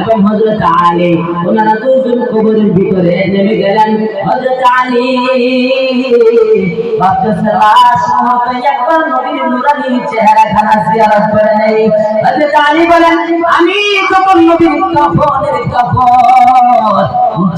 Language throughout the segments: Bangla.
এবং হযরত আলী, ওনারা দুজন কবরের ভিতরে নেমে গেলেন। হযরত আলী আমি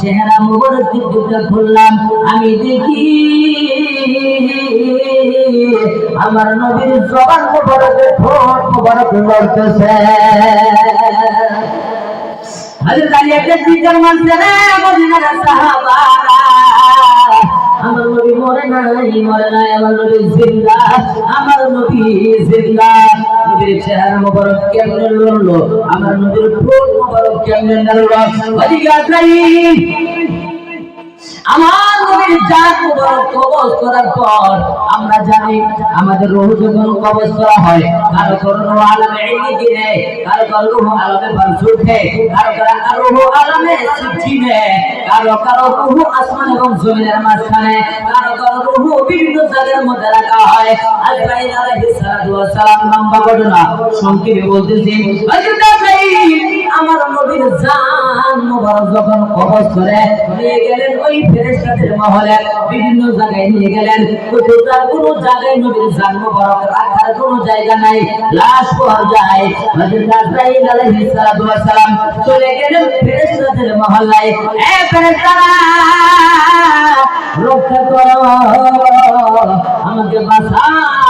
চেহারা দিকটা খুললাম, আমি দেখি আমার নবীর জবান মুবারকে ঠোঁট মুবারক লড়তেছে হযরত আলী একটা জিজ্ঞাসা মানছে রে মদিনার সাহাবারা। আমার নবী মরে নাই মরে নাই, আমার নবী জিন্দা, আমার নবী জিন্দা। আমার নবীর কবজ করার পর আমরা জানি আমাদের যখন কবজ করা হয়, কারও কারও কারও কারও কারও কারও আসমান এবং জমিনের মাঝখানে, কারও কারও বিভিন্ন জায়গার মধ্যে রাখা হয়। সালাতু ঘটনা সংক্ষেপে বলতেছি আমার নবীর যখন কবজ করে নিয়ে গেলেন ওই ফেরেশতাদের মহলে। বিভিন্ন জায়গায় নিয়ে গেলেন। কোথাও কোনো জায়গায় নবীর জান মুবারক রাখার জায়গা নাই। লাশ পাওয়া যায় আলাইহিস সালাতু ওয়াস সালাম চলে গেলেন এ রক্ষা করো। আমাকে বাঁচাও।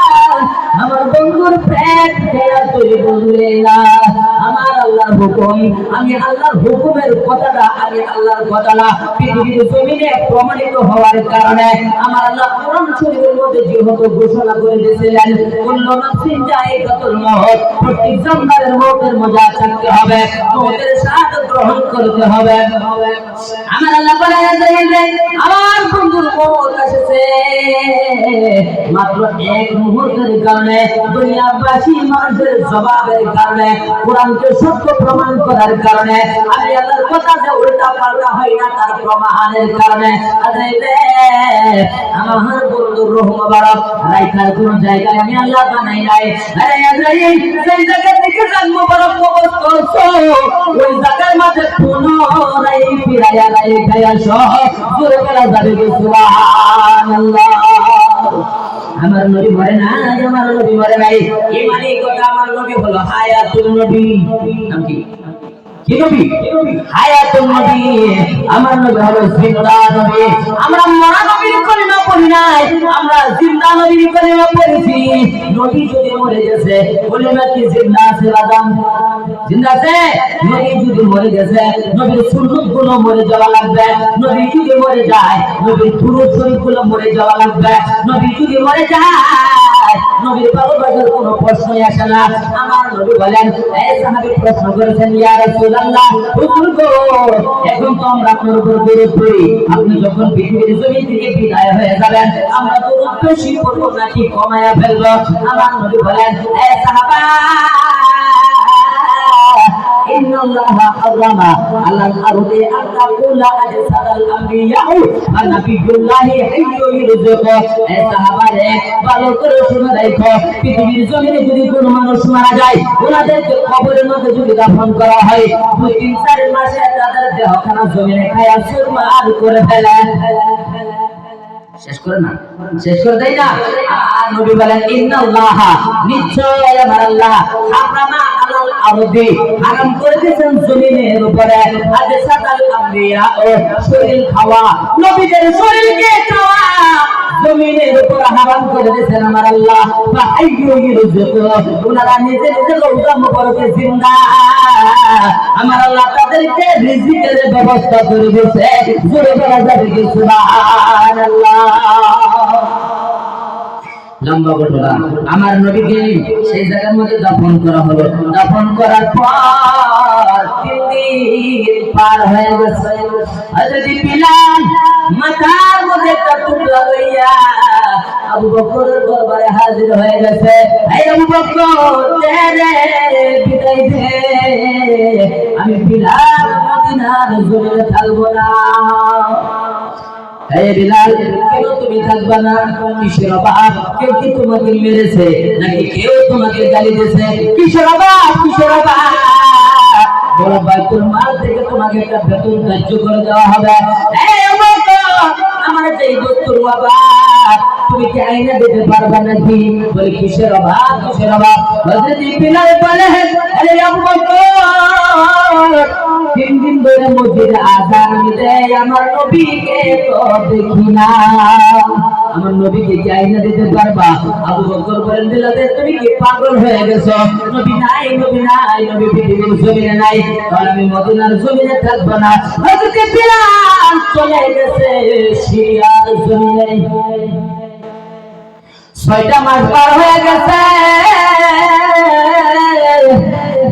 আমার বন্ধুর পেট ফেরা তুই বললে না। আল্লাহর হুকুম। আমি আল্লাহর হুকুমের কথাটা, আমি আল্লাহর কথাটা পৃথিবীর জমিনে প্রমাণিত হওয়ার কারণে আমার আল্লাহ কোরআন শরীফের মধ্যে যেহেতু ঘোষণা করে দিয়েছিলেন, কুল্লু নাফসিন জায়গাতুল মউত প্রত্যেক জানদারের মউতের মজা থাকতে হবে মউতের স্বাদ গ্রহণ করতে হবে। আমার আল্লাহ বলে আমার বন্ধুর মউত এসেছে মাত্র এক মুহূর্তের কারণে দুনিয়াবাসী মানুষের জবাবের কারণে কোরআনকে সত্য প্রমাণ করার কারণে, আমি আল্লাহর কথা যে উল্টা পাল্টা না, তার প্রমাণের কারণে। আমার বন্ধুর রোহ রাইখার কোন জায়গায় আমি আল্লাহ বানাই নাই। আরে আজরাইল সেই জায়গা থেকে জান মোবারক কবজ করছ, ওই জায়গার মাঝে পুনরায় ফিরাইয়া যাবে আমার নবী মরে না আমার নবী মরে নাই। ইমানি কথা আমার নবী হলো হায়াতুল নবী। নাম কি? কি নবী? হায়াতুল নবী। আমার নবী হলো জিন্দা নবী। আমরা মরা নবীর কলিমা পড়ি নাই, আমরা জিন্দা নবীর কলিমা পড়েছি। নবী যদি মরে গেছে, কলিমা কি জিন্দা আছে বাদাম? জিন্দা আছে? নবী যদি মরে গেছে, নবীর সুন্নতগুলো মরে যাওয়া লাগবে। নবী যদি মরে যায়, নবীর ফুরুত শরীফগুলো মরে যাওয়া লাগবে। নবী যদি মরে যায় নবীর ভালোবাসার কোনো প্রশ্নই আসে না আমার নবী বলেন এই সাহাবী প্রশ্ন করেছেন ইয়া রাসূলুল্লাহ হুজুর গো এখন তো আমরা আপনার উপর দরুদ পড়ি আপনি যখন পৃথিবীর জমি থেকে বিদায় হয়ে যাবেন আমরা দরুদ বেশি পড়বো নাকি কমায়া ফেলবো আমার নবী বলেন এই সাহাবা إن الله حرم على الأرض أن تقول أجساد الأنبياء ونبي الله حي يرزق সাহাবারে ভালো করে শুনে দেখো, পৃথিবীর জমিনে যদি কোনো মানুষ মারা যায়, ওনাদেরকে কবরের মধ্যে যদি দাফন করা হয়, দুই তিন চার মাসে তাদের দেহখানা জমিনে খায়া সুরমার করে ফেলে। শেষ করে না? শেষ করে দেয় না? আর নবী বলেন, ইন্নাল্লাহ নিশ্চয় আমার আল্লাহ হারামা আলাল আরদি হারাম করে দিয়েছেন জমিনের উপরে। সাদাল আম্বিয়া ও শরীর খাওয়া, নবীদের শরীরকে খাওয়া জমিনের উপর হারাম করে দিয়েছেন আমার আল্লাহ। ওনারা নিজে নিজে রওজা মুবারকে জিন্দা। আমার আল্লাহ তাদেরকে রিজিকের ব্যবস্থা করে দিয়েছে। জোরে বলা যাবে কি? সুবহানাল্লাহ। লম্বা ঘটনা আমার নবীকে সেই জায়গার মধ্যে দাফন করা হলো। দাফন করার পর পার হয়ে গেছে। হযরত বিলাল মাথার মধ্যে একটা টুকরা লইয়া থাকব না। হে বিলাল তুমি থাকবা না? কিসের অভাব? কেউ কি তোমাকে মেরেছে? নাকি কেউ তোমাকে গালি দিয়েছে? কিসের অভাব? কিসের অভাব? বড় বাইতুল মাল থেকে তোমাকে একটা বেতন ধার্য করে দেওয়া হবে। যেই বস্তুর অভাব। তুমি কি আইনা দিতে পারবা নাকি? বলে, কিসের অভাব? কিসের অভাব? হযরত তিন দিন ধরে মসজিদে আজান দেয় আমার নবীকে তো দেখি না। আমার নবীকে না দিতে পারবা। আবু বকর বলেন দিলাতে তুমি কি পাগল হয়ে গেছো? নবী নাই নবী নাই, নবী পৃথিবীর জমিনে নাই। আর আমি মদিনার জমিনে থাকব না। হযরত বিলাল চলে গেছে সিরিয়ার জমিনে। ছয়টা মাস পার হয়ে গেছে।